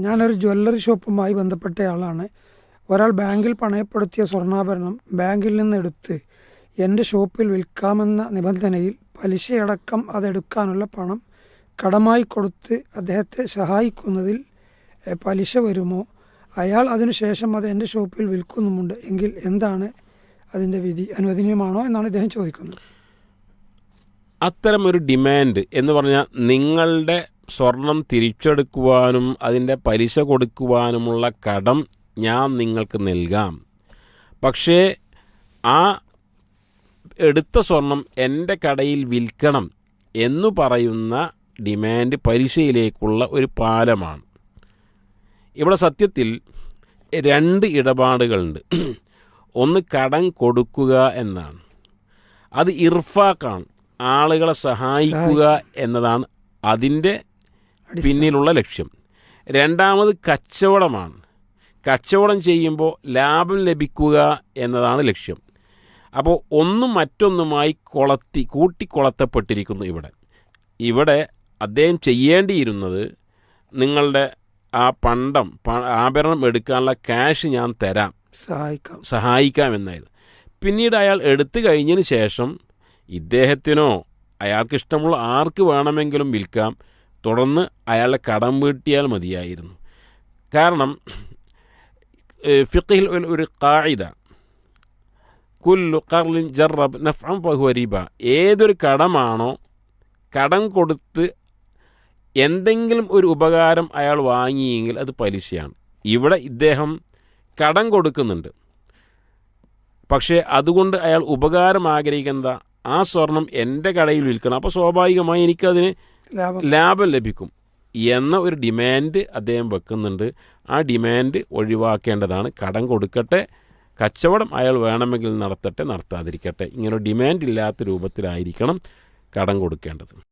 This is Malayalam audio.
ഞാനൊരു ജ്വല്ലറി ഷോപ്പുമായി ബന്ധപ്പെട്ടയാളാണ് ഒരാൾ ബാങ്കിൽ പണയപ്പെടുത്തിയ സ്വർണാഭരണം ബാങ്കിൽ നിന്നെടുത്ത് എന്റെ ഷോപ്പിൽ വിൽക്കാമെന്ന നിബന്ധനയിൽ പലിശയടക്കം അതെടുക്കാനുള്ള പണം കടമായി കൊടുത്ത് അദ്ദേഹത്തെ സഹായിക്കുന്നതിൽ പലിശ വരുമോ? അയാൾ അതിനുശേഷം അത് എന്റെ ഷോപ്പിൽ വിൽക്കുന്നുമുണ്ട് എങ്കിൽ എന്താണ് അതിന്റെ വിധി? അനുവദനീയമാണോ എന്നാണ് ഇദ്ദേഹം ചോദിക്കുന്നത്. അത്തരം ഒരു ഡിമാൻഡ് എന്ന് പറഞ്ഞാൽ നിങ്ങളുടെ സ്വർണം തിരിച്ചെടുക്കുവാനും അതിന്റെ പലിശ കൊടുക്കുവാനുമുള്ള കടം ഞാൻ നിങ്ങൾക്ക് നൽകാം. പക്ഷേ ആ എടുത്ത സ്വർണം എന്റെ കടയിൽ വിൽക്കണം എന്നു പറയുന്ന ഡിമാൻഡ് പലിശയിലേക്കുള്ള ഒരു പാലമാണ്. ഇവിടെ സത്യത്തിൽ രണ്ട് ഇടപാടുകളുണ്ട്. ഒന്ന് കടം കൊടുക്കുക എന്നാണ്. അത് ഇർഫാക്കാണ് ആളുകളെ സഹായിക്കുക എന്നതാണ് അതിന്റെ പിന്നിലുള്ള ലക്ഷ്യം. രണ്ടാമത് കച്ചവടമാണ്. കച്ചവടം ചെയ്യുമ്പോൾ ലാഭം ലഭിക്കുക എന്നതാണ് ലക്ഷ്യം. അപ്പോൾ ഒന്നും മറ്റൊന്നുമായി കൊളത്തി കൂട്ടിക്കൊളത്തപ്പെട്ടിരിക്കുന്നു ഇവിടെ. ഇവിടെ അദ്ദേഹം ചെയ്യേണ്ടിയിരുന്നത് നിങ്ങളുടെ ആ പണ്ടം ആഭരണം എടുക്കാനുള്ള ക്യാഷ് ഞാൻ തരാം. സഹായിക്കാം. സഹായിക്കാം എന്നായത്. പിന്നീട് അയാൾ എടുത്തു കഴിഞ്ഞതിന് ശേഷം ഇദ്ദേഹത്തിനോ അയാൾക്കിഷ്ടമുള്ള ആർക്ക് വേണമെങ്കിലും വിൽക്കാം. തുടർന്ന് അയാളെ കടം വീട്ടിയാൽ മതിയായിരുന്നു. കാരണം ഫിഖിൽ ഒരു- കായിത കുല്ലു കർലിൻ ജറബ് നഫം ഫഹുവ റിബ ഏതൊരു കടമാണോ കടം കൊടുത്ത് എന്തെങ്കിലും ഒരു ഉപകാരം അയാൾ വാങ്ങിയെങ്കിൽ അത് പലിശയാണ്. ഇവിടെ ഇദ്ദേഹം കടം കൊടുക്കുന്നുണ്ട്. പക്ഷേ അതുകൊണ്ട് അയാൾ ഉപകാരം ആഗ്രഹിക്കുന്ന ആ സ്വർണം എന്റെ കടയിൽ വിൽക്കണം. അപ്പോൾ സ്വാഭാവികമായി എനിക്കതിന് ലാഭം. ലഭിക്കും. എന്ന ഒരു ഡിമാൻഡ് അദ്ദേഹം വെക്കുന്നുണ്ട്. ആ ഡിമാൻഡ് ഒഴിവാക്കേണ്ടതാണ്. കടം കൊടുക്കട്ടെ കച്ചവടം അയാൾ വേണമെങ്കിൽ നടത്തട്ടെ നടത്താതിരിക്കട്ടെ. ഇങ്ങനെ ഡിമാൻഡ് ഇല്ലാത്ത രൂപത്തിലായിരിക്കണം കടം കൊടുക്കേണ്ടത്.